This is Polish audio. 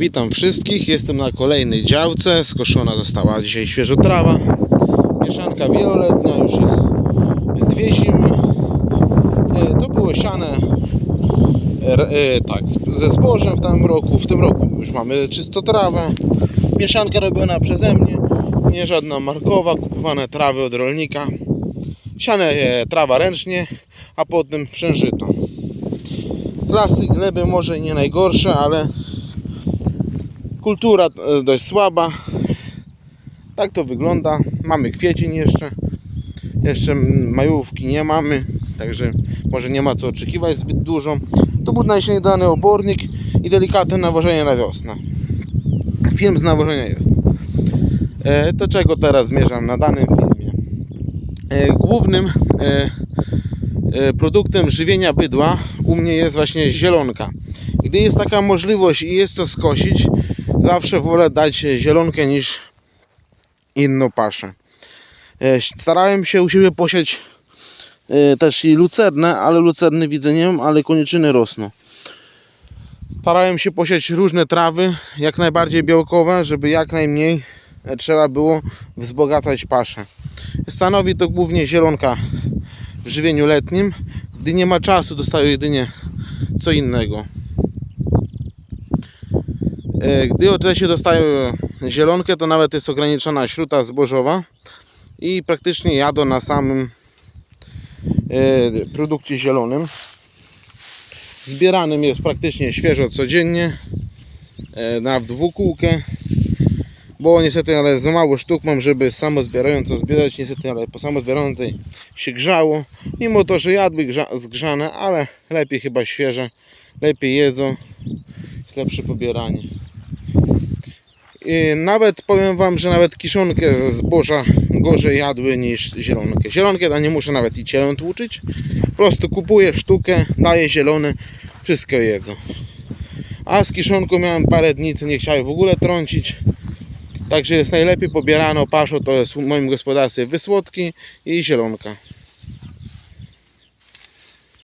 Witam wszystkich, jestem na kolejnej działce. Skoszona została dzisiaj świeżo trawa. Mieszanka wieloletnia, już jest dwie zimy. E, To było siane e, tak, ze zbożem w tym roku. W tym roku już mamy czysto trawę. Mieszanka robiona przeze mnie, nie żadna markowa, kupowane trawy od rolnika. Siane e, trawa ręcznie, a potem przężyto. Klasy gleby może nie najgorsze, ale kultura e, dość słaba. Tak to wygląda. Mamy kwiecień jeszcze. Jeszcze majówki nie mamy, także może nie ma co oczekiwać zbyt dużo. Tu był najśniadany obornik i delikatne nawożenie na wiosnę. Film z nawożenia jest. E, do czego teraz zmierzam na danym filmie? E, głównym e, produktem żywienia bydła u mnie jest właśnie zielonka. Gdy jest taka możliwość i jest to skosić, zawsze wolę dać zielonkę niż inną paszę. E, Starałem się u siebie posiać e, też i lucernę, ale lucerny widzę nie mam, ale koniczyny rosną. Starałem się posiać różne trawy, jak najbardziej białkowe, żeby jak najmniej e, trzeba było wzbogacać paszę. Stanowi to głównie zielonka w żywieniu letnim. Gdy nie ma czasu, dostaję jedynie co innego. E, Gdy od lesie dostają zielonkę, to nawet jest ograniczona śruta zbożowa i praktycznie jadą na samym e, produkcie zielonym. Zbieranym jest praktycznie świeżo codziennie e, na dwukółkę, bo niestety ale za mało sztuk mam, żeby samozbierająco zbierać, niestety ale po samozbierającej się grzało, mimo to, że jadły grza- zgrzane, ale lepiej chyba świeże, lepiej jedzą, jest lepsze pobieranie. I nawet powiem Wam, że nawet kiszonkę ze zboża gorzej jadły niż zielonkę. Zielonkę to nie muszę nawet i cielą tłuczyć. Po prostu kupuję sztukę, daję zielone, wszystko jedzą. A z kiszonką miałem parę dni, co nie chciałem w ogóle trącić. Także jest najlepiej pobierano paszo, to jest w moim gospodarstwie wysłodki i zielonka.